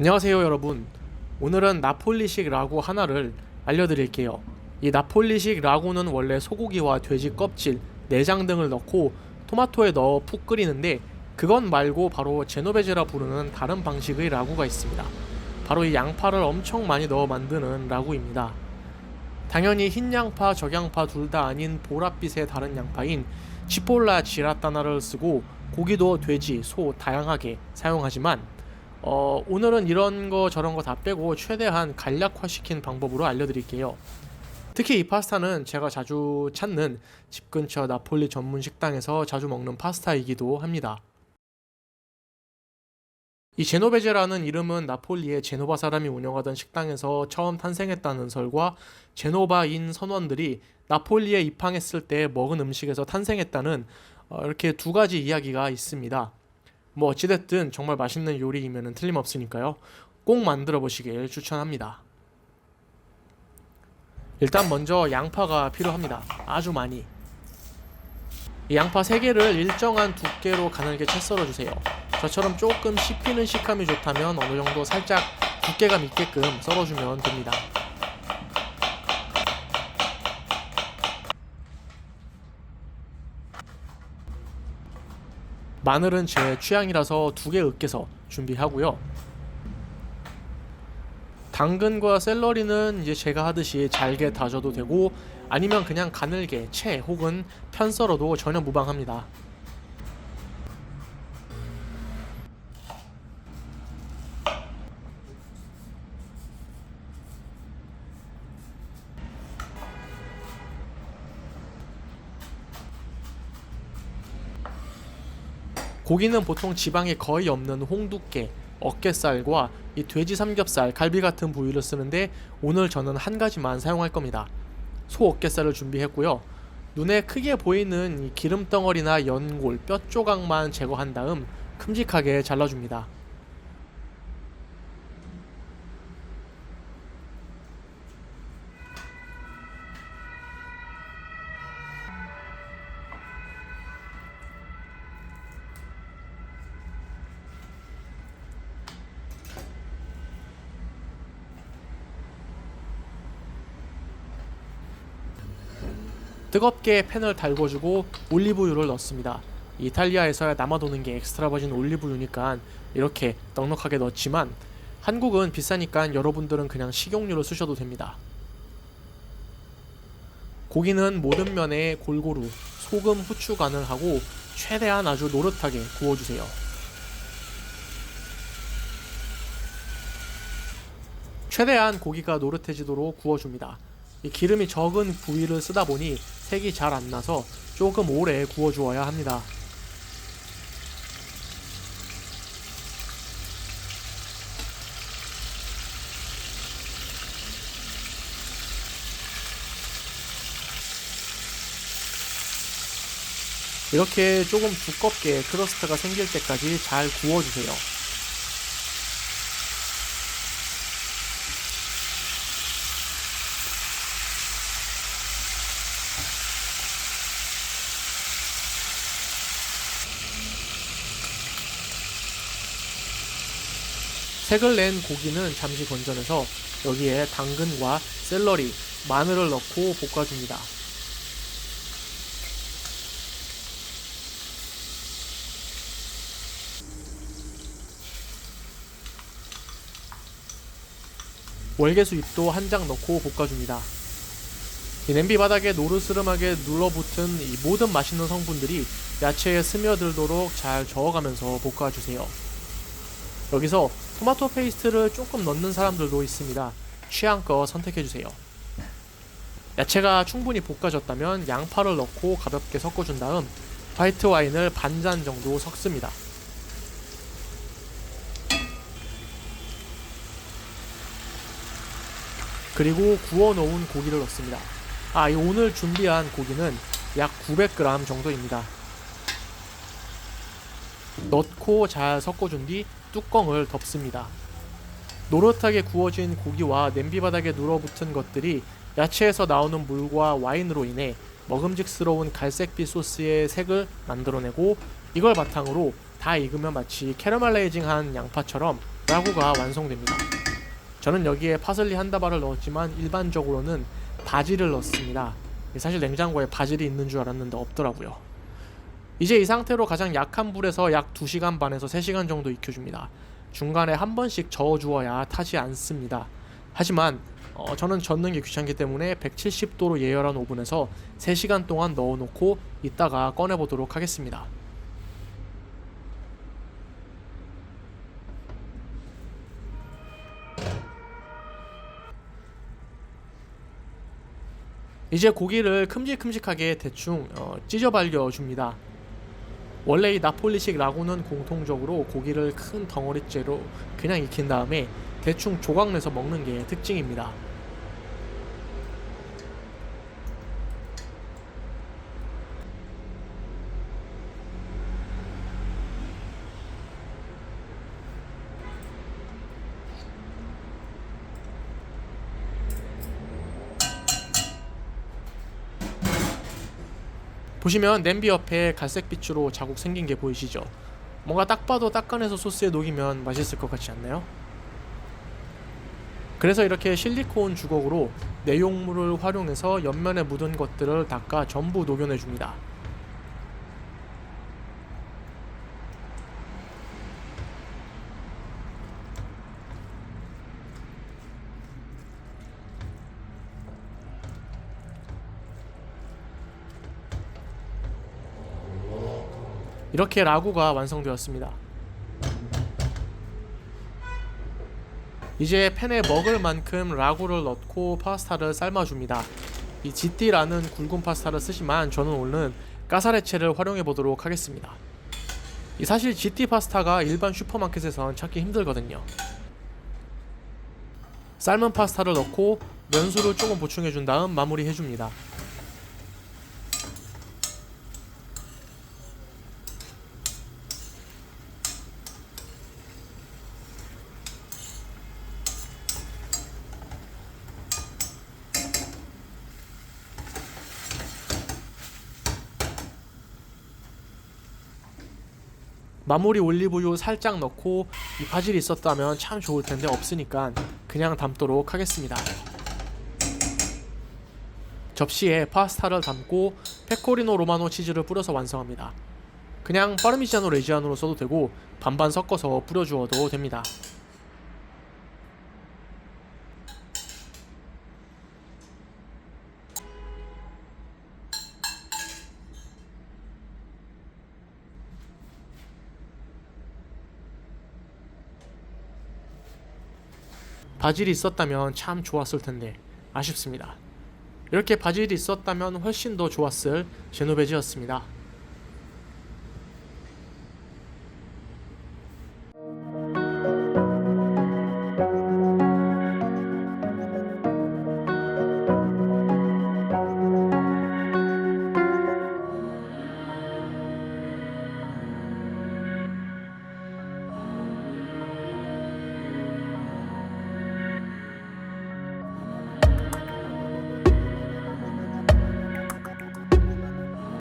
안녕하세요 여러분. 오늘은 나폴리식 라구 하나를 알려드릴게요. 이 나폴리식 라구는 원래 소고기와 돼지 껍질, 내장 등을 넣고 토마토에 넣어 푹 끓이는데 그건 말고 바로 제노베제라 부르는 다른 방식의 라구가 있습니다. 바로 이 양파를 엄청 많이 넣어 만드는 라구입니다. 당연히 흰 양파, 적양파 둘 다 아닌 보랏빛의 다른 양파인 치폴라 지라타나를 쓰고 고기도 돼지, 소 다양하게 사용하지만 어, 오늘은 이런 거 저런 거 다 빼고 최대한 간략화시킨 방법으로 알려드릴게요. 특히 이 파스타는 제가 자주 찾는 집 근처 나폴리 전문 식당에서 자주 먹는 파스타이기도 합니다. 이 제노베제라는 이름은 나폴리의 제노바 사람이 운영하던 식당에서 처음 탄생했다는 설과 제노바인 선원들이 나폴리에 입항했을 때 먹은 음식에서 탄생했다는 어, 이렇게 두 가지 이야기가 있습니다. 뭐 어찌됐든 정말 맛있는 요리이면 틀림없으니까요. 꼭 만들어 보시길 추천합니다. 일단 먼저 양파가 필요합니다. 아주 많이. 이 양파 3개를 일정한 두께로 가늘게 채 썰어 주세요. 저처럼 조금 씹히는 식감이 좋다면 어느 정도 살짝 두께감 있게끔 썰어 주면 됩니다. 마늘은 제 취향이라서 두 개 으깨서 준비하고요. 당근과 샐러리는 이제 제가 하듯이 잘게 다져도 되고 아니면 그냥 가늘게 채 혹은 편 썰어도 전혀 무방합니다. 고기는 보통 지방이 거의 없는 홍두깨, 어깨살과 이 돼지 삼겹살, 갈비 같은 부위를 쓰는데 오늘 저는 한 가지만 사용할 겁니다. 소 어깨살을 준비했고요. 눈에 크게 보이는 이 기름 덩어리나 연골, 뼈 조각만 제거한 다음 큼직하게 잘라줍니다. 뜨겁게 팬을 달궈주고 올리브유를 넣습니다. 이탈리아에서야 남아도는 게 엑스트라 버진 올리브유니까 이렇게 넉넉하게 넣지만 한국은 비싸니까 여러분들은 그냥 식용유를 쓰셔도 됩니다. 고기는 모든 면에 골고루 소금, 후추 간을 하고 최대한 아주 노릇하게 구워주세요. 최대한 고기가 노릇해지도록 구워줍니다. 이 기름이 적은 부위를 쓰다 보니 색이 잘 안 나서 조금 오래 구워 주어야 합니다. 이렇게 조금 두껍게 크러스트가 생길 때까지 잘 구워주세요. 색을 낸 고기는 잠시 건져내서 여기에 당근과 샐러리, 마늘을 넣고 볶아줍니다. 월계수 잎도 한 장 넣고 볶아줍니다. 이 냄비 바닥에 노르스름하게 눌러붙은 이 모든 맛있는 성분들이 야채에 스며들도록 잘 저어가면서 볶아주세요. 여기서 토마토 페이스트를 조금 넣는 사람들도 있습니다. 취향껏 선택해주세요. 야채가 충분히 볶아졌다면 양파를 넣고 가볍게 섞어준 다음 화이트 와인을 반 잔 정도 섞습니다. 그리고 구워놓은 고기를 넣습니다. 아, 이 오늘 준비한 고기는 약 900g 정도입니다. 넣고 잘 섞어준 뒤 뚜껑을 덮습니다. 노릇하게 구워진 고기와 냄비 바닥에 눌어붙은 것들이 야채에서 나오는 물과 와인으로 인해 먹음직스러운 갈색빛 소스의 색을 만들어내고 이걸 바탕으로 다 익으면 마치 캐러멜라이징한 양파처럼 라구가 완성됩니다. 저는 여기에 파슬리 한 다발을 넣었지만 일반적으로는 바질을 넣습니다. 사실 냉장고에 바질이 있는 줄 알았는데 없더라고요. 이제 이 상태로 가장 약한 불에서 약 2시간 반에서 3시간 정도 익혀줍니다. 중간에 한 번씩 저어주어야 타지 않습니다. 하지만 어, 저는 젓는 게 귀찮기 때문에 170도로 예열한 오븐에서 3시간 동안 넣어놓고 이따가 꺼내보도록 하겠습니다. 이제 고기를 큼직큼직하게 대충 어, 찢어 발려 줍니다. 원래 이 나폴리식 라구는 공통적으로 고기를 큰 덩어리째로 그냥 익힌 다음에 대충 조각 내서 먹는 게 특징입니다. 보시면 냄비 옆에 갈색빛으로 자국 생긴 게 보이시죠? 뭔가 딱 봐도 닦아내서 소스에 녹이면 맛있을 것 같지 않나요? 그래서 이렇게 실리콘 주걱으로 내용물을 활용해서 옆면에 묻은 것들을 닦아 전부 녹여내 줍니다. 이렇게 라구가 완성되었습니다. 이제 팬에 먹을 만큼 라구를 넣고 파스타를 삶아줍니다. 이 GT라는 굵은 파스타를 쓰지만 저는 오늘 까사레체를 활용해 보도록 하겠습니다. 이 사실 GT 파스타가 일반 슈퍼마켓에선 찾기 힘들거든요. 삶은 파스타를 넣고 면수를 조금 보충해 준 다음 마무리해 줍니다. 마무리 올리브유 살짝 넣고 이 바질이 있었다면 참 좋을 텐데 없으니까 그냥 담도록 하겠습니다. 접시에 파스타를 담고 페코리노 로마노 치즈를 뿌려서 완성합니다. 그냥 파르미지아노 레지아노로 써도 되고 반반 섞어서 뿌려주어도 됩니다. 바질이 있었다면 참 좋았을 텐데 아쉽습니다. 이렇게 바질이 있었다면 훨씬 더 좋았을 제노베지였습니다.